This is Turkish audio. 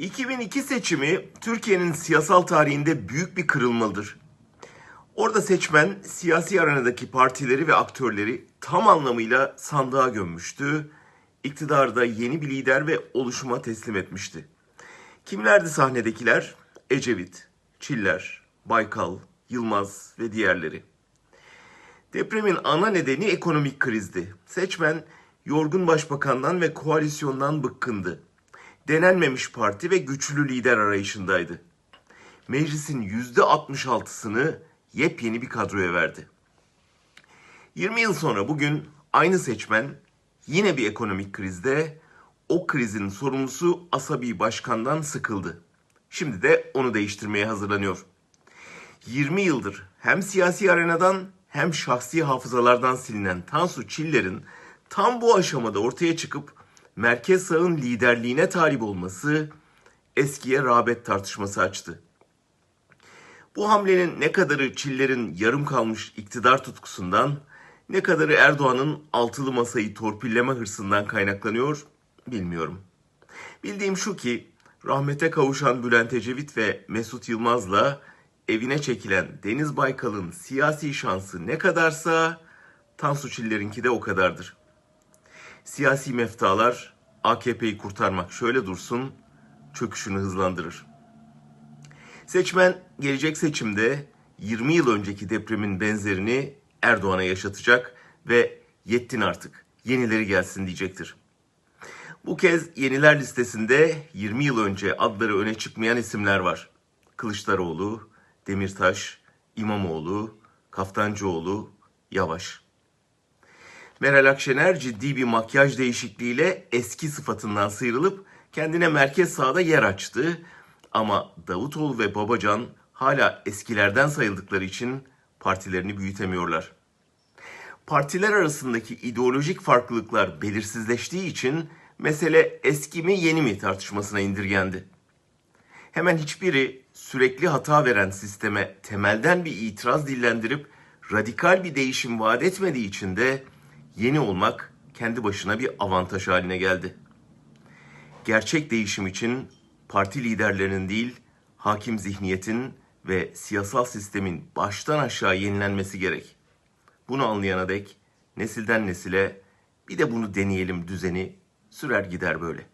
2002 seçimi Türkiye'nin siyasal tarihinde büyük bir kırılmadır. Orada seçmen siyasi arenadaki partileri ve aktörleri tam anlamıyla sandığa gömmüştü. İktidarda yeni bir lider ve oluşuma teslim etmişti. Kimlerdi sahnedekiler? Ecevit, Çiller, Baykal, Yılmaz ve diğerleri. Depremin ana nedeni ekonomik krizdi. Seçmen yorgun başbakandan ve koalisyondan bıkkındı. Denenmemiş parti ve güçlü lider arayışındaydı. Meclisin %66'sını yepyeni bir kadroya verdi. 20 yıl sonra bugün aynı seçmen yine bir ekonomik krizde o krizin sorumlusu asabi başkandan sıkıldı. Şimdi de onu değiştirmeye hazırlanıyor. 20 yıldır hem siyasi arenadan hem şahsi hafızalardan silinen Tansu Çiller'in tam bu aşamada ortaya çıkıp merkez sağın liderliğine talip olması eskiye rağbet tartışması açtı. Bu hamlenin ne kadarı Çiller'in yarım kalmış iktidar tutkusundan, ne kadarı Erdoğan'ın altılı masayı torpilleme hırsından kaynaklanıyor bilmiyorum. Bildiğim şu ki rahmete kavuşan Bülent Ecevit ve Mesut Yılmaz'la evine çekilen Deniz Baykal'ın siyasi şansı ne kadarsa Tansu Çiller'inki de o kadardır. Siyasi meftalar AKP'yi kurtarmak şöyle dursun çöküşünü hızlandırır. Seçmen gelecek seçimde 20 yıl önceki depremin benzerini Erdoğan'a yaşatacak ve yettin artık yenileri gelsin diyecektir. Bu kez yeniler listesinde 20 yıl önce adları öne çıkmayan isimler var. Kılıçdaroğlu, Demirtaş, İmamoğlu, Kaftancıoğlu, Yavaş. Meral Akşener ciddi bir makyaj değişikliğiyle eski sıfatından sıyrılıp kendine merkez sağda yer açtı. Ama Davutoğlu ve Babacan hala eskilerden sayıldıkları için partilerini büyütemiyorlar. Partiler arasındaki ideolojik farklılıklar belirsizleştiği için mesele eski mi yeni mi tartışmasına indirgendi. Hemen hiçbiri sürekli hata veren sisteme temelden bir itiraz dillendirip radikal bir değişim vaat etmediği için de yeni olmak kendi başına bir avantaj haline geldi. Gerçek değişim için parti liderlerinin değil, hakim zihniyetin ve siyasal sistemin baştan aşağı yenilenmesi gerek. Bunu anlayana dek nesilden nesile bir de bunu deneyelim düzeni sürer gider böyle.